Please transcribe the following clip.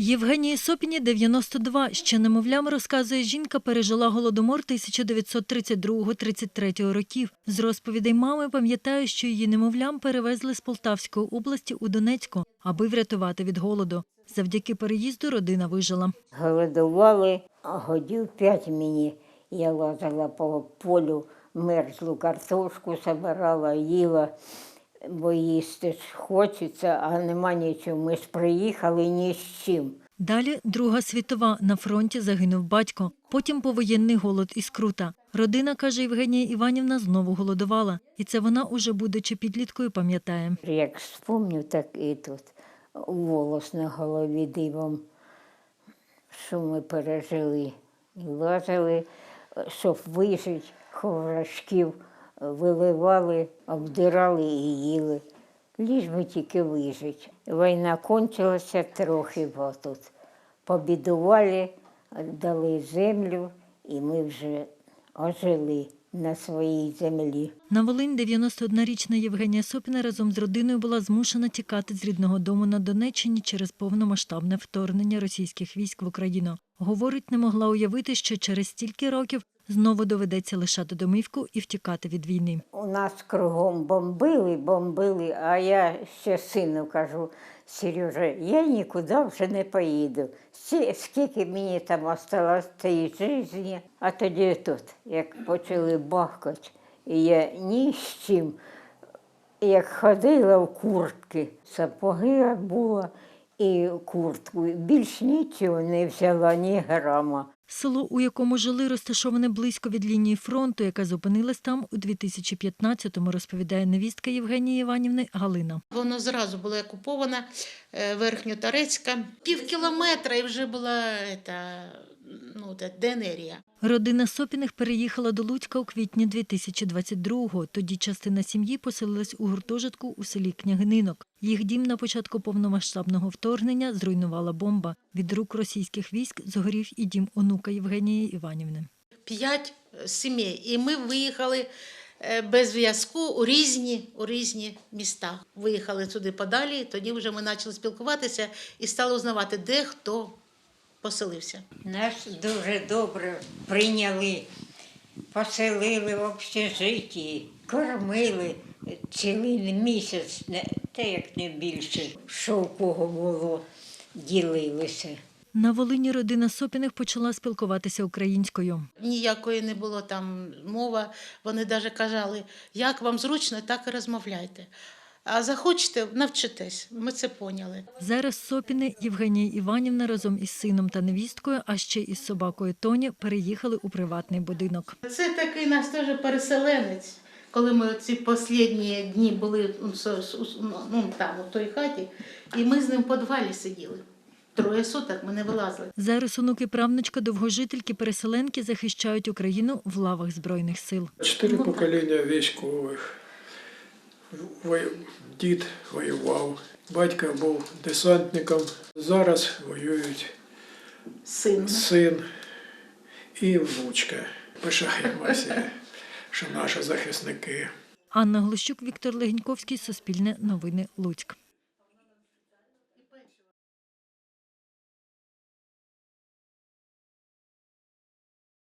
Євгенії Сопіні 92. Ще немовлям, розказує жінка, пережила голодомор 1932-33 років. З розповідей мами пам'ятає, що її немовлям перевезли з Полтавської області у Донецьку, аби врятувати від голоду. Завдяки переїзду родина вижила. Голодували годів п'ять мені. Я лазила по полю, мерзлу картошку собирала, їла, бо їсти ж хочеться, а нема нічого. Ми ж приїхали ні з чим. Далі Друга світова. На фронті загинув батько. Потім повоєнний голод і скрута. Родина, каже Євгенія Іванівна, знову голодувала. І це вона, уже будучи підліткою, пам'ятає. Як спомню, так і тут волос на голові дивом, що ми пережили. І лазили, щоб вижити, хворошків виливали, обдирали і їли. Ліж би тільки вижити. Війна кончилася трохи бо тут. Побідували, дали землю, і ми вже ожили на своїй землі. На Волинь 91-річна Євгенія Сопіна разом з родиною була змушена тікати з рідного дому на Донеччині через повномасштабне вторгнення російських військ в Україну. Говорить, не могла уявити, що через стільки років знову доведеться лишати домівку і втікати від війни. У нас кругом бомбили, бомбили, а я ще сину кажу, Сережа, я нікуди вже не поїду. Скільки мені там осталось цієї житті, а тоді тут, як почали бахкати, і я ні з чим, як ходила в куртки, сапоги була і куртку. Більш нічого не взяла, ні грама. Село, у якому жили, розташоване близько від лінії фронту, яка зупинилась там у 2015-му, розповідає невістка Євгенії Іванівни Галина. Воно зразу було окуповано, е, Верхньотарецька. Пів кілометра і вже була ета, ну, та ДНРія. Родина Сопіних переїхала до Луцька у квітні 2022-го. Тоді частина сім'ї поселилась у гуртожитку у селі Княгининок. Їх дім на початку повномасштабного вторгнення зруйнувала бомба. Від рук російських військ згорів і дім онука Євгенії Іванівни. П'ять е, сімей. І ми виїхали е, без зв'язку у різні, у різні міста. Виїхали туди подалі, тоді вже ми почали спілкуватися і стали узнавати, де хто поселився. Нас дуже добре прийняли, поселили в общежитті, кормили цілий місяць, не- та як не більше, що у кого було, ділилися. На Волині родина Сопіних почала спілкуватися українською. Ніякої не було там мова. Вони навіть казали, як вам зручно, так і розмовляйте. А захочете, навчитесь. Ми це поняли. Зараз Сопіни Євгенія Іванівна разом із сином та невісткою, а ще із собакою Тоні переїхали у приватний будинок. Це такий наш теж переселенець. Коли ми ці останні дні були ну, ну, там, у той хаті, і ми з ним в підвалі сиділи. Троє суток ми не вилазили. Зараз онуки правнучка довгожительки переселенки захищають Україну в лавах збройних сил. Чотири покоління військових. Дід воював, батько був десантником. Зараз воюють Син. син і внучка. Пишаємося, що наші захисники. Анна Глущук, Віктор Легеньковський, Суспільне новини Луцьк.